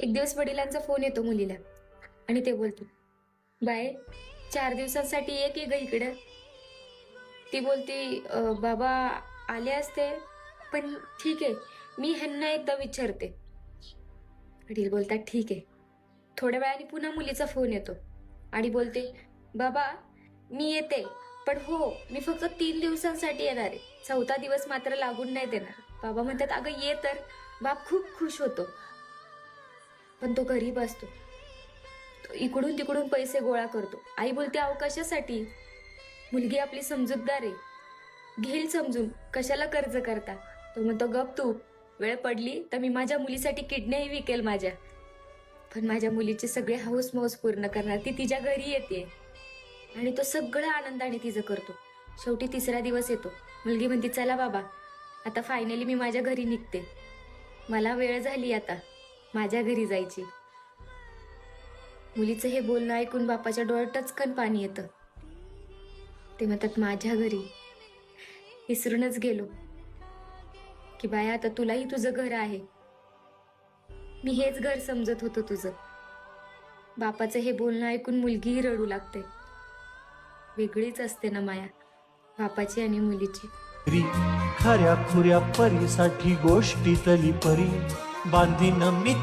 एक दिवस वडिलांचा फोन येतो मुलीला आणि ते बोलतो बाय चार दिवसांसाठी ये की ग इकडं? ती बोलती बाबा आले असते पण ठीक आहे मी ह्यांना एकदा विचारते. वडील बोलतात ठीक आहे. थोड्या वेळाने पुन्हा मुलीचा फोन येतो आणि बोलते बाबा मी येते पण हो मी फक्त तीन दिवसांसाठी येणार आहे. चौथा दिवस मात्र लागून नाही देणार. बाबा म्हणतात अगं ये तर. बाप खूप खुश होतो. पण तो गरीब असतो. तो इकडून तिकडून पैसे गोळा करतो. आई बोलते अवकाशासाठी मुलगी आपली समजूतदार आहे. घेईल समजून. कशाला कर्ज करता? तो म्हणतो गप तू. वेळ पडली तर मी माझ्या मुलीसाठी किडनीही विकेल माझ्या. पण माझ्या मुलीचे सगळे हौस मौस पूर्ण करणार. ती तिच्या घरी येते. आणि तो सगळं आनंदाने तिचं करतो. शेवटी तिसरा दिवस येतो. मुलगी म्हणते चला बाबा. आता फायनली मी माझ्या घरी निघते. मला वेळ झाली आता. माझ्या घरी जायची. मुलीचं हे बोलणं ऐकून बापाच्या डोळ्यात टचकन पाणी येतं. ते म्हणतात माझ्या घरी विसरूनच गेलो की बाया आता तुलाही तुझं घर आहे. मी हेच घर समजत होतो तुझं. बापाचं हे बोलणं ऐकून मुलगीही रडू लागते. वेगळीच असते ना माया बापाची आणि मुलीची. खऱ्या खुऱ्या परीसाठी गोष्टीतली परी. बांधीन मी